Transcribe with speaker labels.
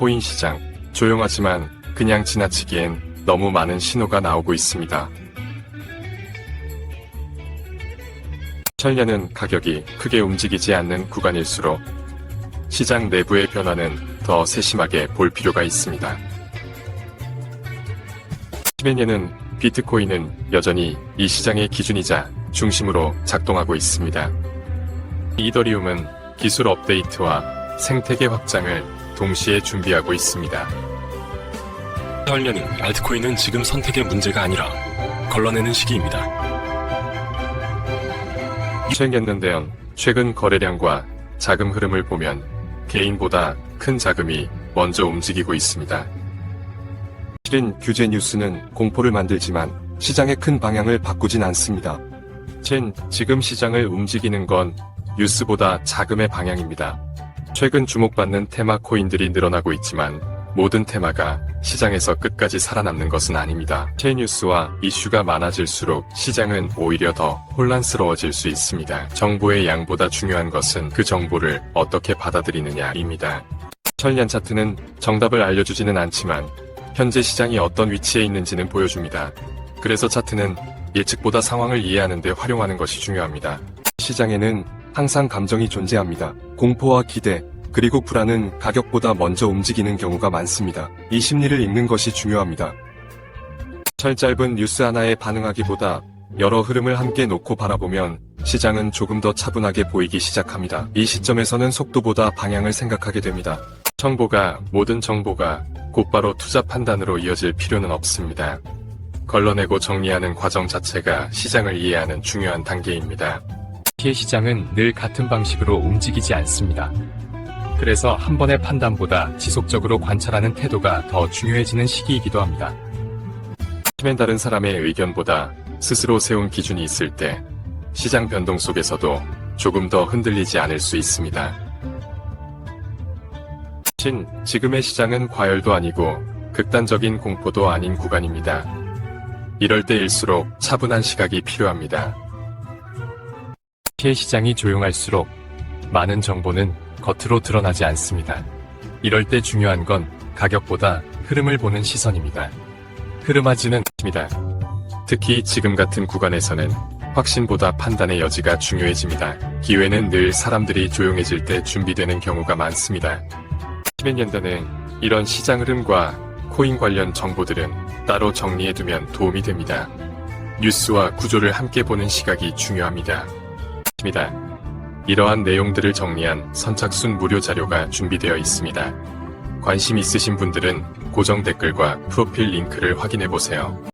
Speaker 1: 코인 시장. 조용하지만 그냥 지나치기엔 너무 많은 신호가 나오고 있습니다. 천년은 가격이 크게 움직이지 않는 구간일수록 시장 내부의 변화는 더 세심하게 볼 필요가 있습니다. 10년은 비트코인은 여전히 이 시장의 기준이자 중심으로 작동하고 있습니다. 이더리움은 기술 업데이트와 생태계 확장을 동시에 준비하고 있습니다.
Speaker 2: 하려는 알트코인은 지금 선택의 문제가 아니라 걸러내는 시기입니다.
Speaker 1: 최근연대형 최근 거래량과 자금 흐름을 보면 개인보다 큰 자금이 먼저 움직이고 있습니다.
Speaker 3: 실은 규제 뉴스는 공포를 만들지만 시장의 큰 방향을 바꾸진 않습니다.
Speaker 1: 젠 지금 시장을 움직이는 건 뉴스보다 자금의 방향입니다. 최근 주목받는 테마 코인들이 늘어나고 있지만 모든 테마가 시장에서 끝까지 살아남는 것은 아닙니다. 제 뉴스와 이슈가 많아질수록 시장은 오히려 더 혼란스러워질 수 있습니다. 정보의 양보다 중요한 것은 그 정보를 어떻게 받아들이느냐입니다. 천년 차트는 정답을 알려주지는 않지만 현재 시장이 어떤 위치에 있는지는 보여줍니다. 그래서 차트는 예측보다 상황을 이해하는 데 활용하는 것이 중요합니다.
Speaker 3: 시장에는 항상 감정이 존재합니다. 공포와 기대, 그리고 불안은 가격보다 먼저 움직이는 경우가 많습니다. 이 심리를 읽는 것이 중요합니다.
Speaker 1: 철 짧은 뉴스 하나에 반응하기보다 여러 흐름을 함께 놓고 바라보면 시장은 조금 더 차분하게 보이기 시작합니다. 이 시점에서는 속도보다 방향을 생각하게 됩니다. 정보가 모든 정보가 곧바로 투자 판단으로 이어질 필요는 없습니다. 걸러내고 정리하는 과정 자체가 시장을 이해하는 중요한 단계입니다.
Speaker 4: 피해 시장은 늘 같은 방식으로 움직이지 않습니다. 그래서 한 번의 판단보다 지속적으로 관찰하는 태도가 더 중요해지는 시기이기도 합니다.
Speaker 1: 힘엔 다른 사람의 의견보다 스스로 세운 기준이 있을 때 시장 변동 속에서도 조금 더 흔들리지 않을 수 있습니다. 신, 지금의 시장은 과열도 아니고 극단적인 공포도 아닌 구간입니다. 이럴 때일수록 차분한 시각이 필요합니다.
Speaker 4: 피해 시장이 조용할수록 많은 정보는 겉으로 드러나지 않습니다. 이럴 때 중요한 건 가격보다 흐름을 보는 시선입니다. 흐름하지는
Speaker 1: 입니다. 특히 지금 같은 구간에서는 확신보다 판단의 여지가 중요해집니다. 기회는 늘 사람들이 조용해질 때 준비되는 경우가 많습니다. 10년대는 이런 시장 흐름과 코인 관련 정보들은 따로 정리해두면 도움이 됩니다. 뉴스와 구조를 함께 보는 시각이 중요합니다. 입니다. 이러한 내용들을 정리한 선착순 무료 자료가 준비되어 있습니다. 관심 있으신 분들은 고정 댓글과 프로필 링크를 확인해 보세요.